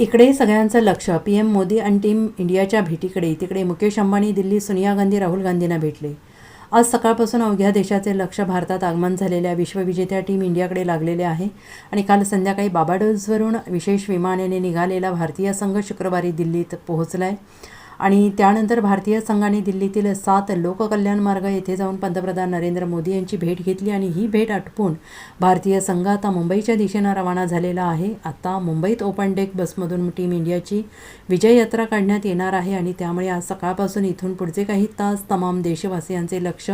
इकडे सगळ्यांचं लक्ष. पी एम मोदी आणि टीम इंडियाच्या भेटीकडे. तिकडे मुकेश अंबानी दिल्ली सोनिया गांधी राहुल गांधींना भेटले. आज सकाळपासून अवघ्या देशाचे लक्ष भारतात आगमन झालेल्या विश्वविजेत्या टीम इंडियाकडे लागलेले आहे आणि काल संध्याकाळी बाबाडोजवरून विशेष विमानाने निघालेला भारतीय संघ शुक्रवारी दिल्लीत पोहोचला आहे आणि त्यानंतर भारतीय संघाने दिल्लीतील सात लोककल्याण मार्ग येथे जाऊन पंतप्रधान नरेंद्र मोदी यांची भेट घेतली आणि ही भेट आटपून भारतीय संघ आता मुंबईच्या दिशेनं रवाना झालेला आहे. आता मुंबईत ओपन डेक बसमधून टीम इंडियाची विजय यात्रा काढण्यात येणार आहे आणि त्यामुळे आज सकाळपासून इथून पुढचे काही तास तमाम देशवासियांचे लक्ष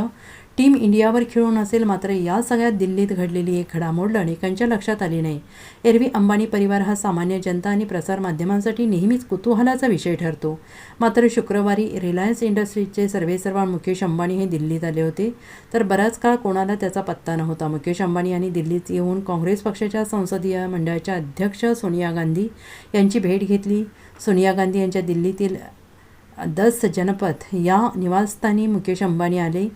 टीम इंडियावर खेळून असेल मात्र या सगळ्यात दिल्लीत घडलेली एक घडामोड अनेकांच्या लक्षात आली नाही. एरवी अंबानी परिवार हा सामान्य जनता आणि प्रसारमाध्यमांसाठी नेहमीच कुतूहलाचा विषय ठरतो. मात्र शुक्रवारी रिलायन्स इंडस्ट्रीजचे सर्वेसर्वा मुकेश अंबानी हे दिल्लीत आले होते. तर बराच काळ कोणाला त्याचा पत्ता नव्हता. मुकेश अंबानी यांनी दिल्लीत येऊन काँग्रेस पक्षाच्या संसदीय मंडळाच्या अध्यक्ष सोनिया गांधी यांची भेट घेतली. सोनिया गांधी यांच्या दिल्लीतील दस जनपथ या निवासस्थानी मुकेश अंबानी आले.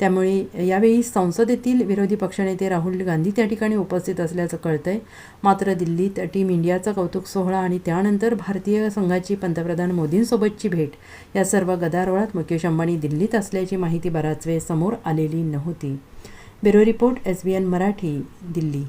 त्यामुळे यावेळी संसदेतील विरोधी पक्षनेते राहुल गांधी त्या ठिकाणी उपस्थित असल्याचं कळतंय. मात्र दिल्लीत टीम इंडियाचा कौतुक सोहळा आणि त्यानंतर भारतीय संघाची पंतप्रधान मोदींसोबतची भेट या सर्व गदारोळात मुकेश अंबानी दिल्लीत असल्याची माहिती बराच वेळ समोर आलेली नव्हती. Bureau report S B N Marathi Delhi.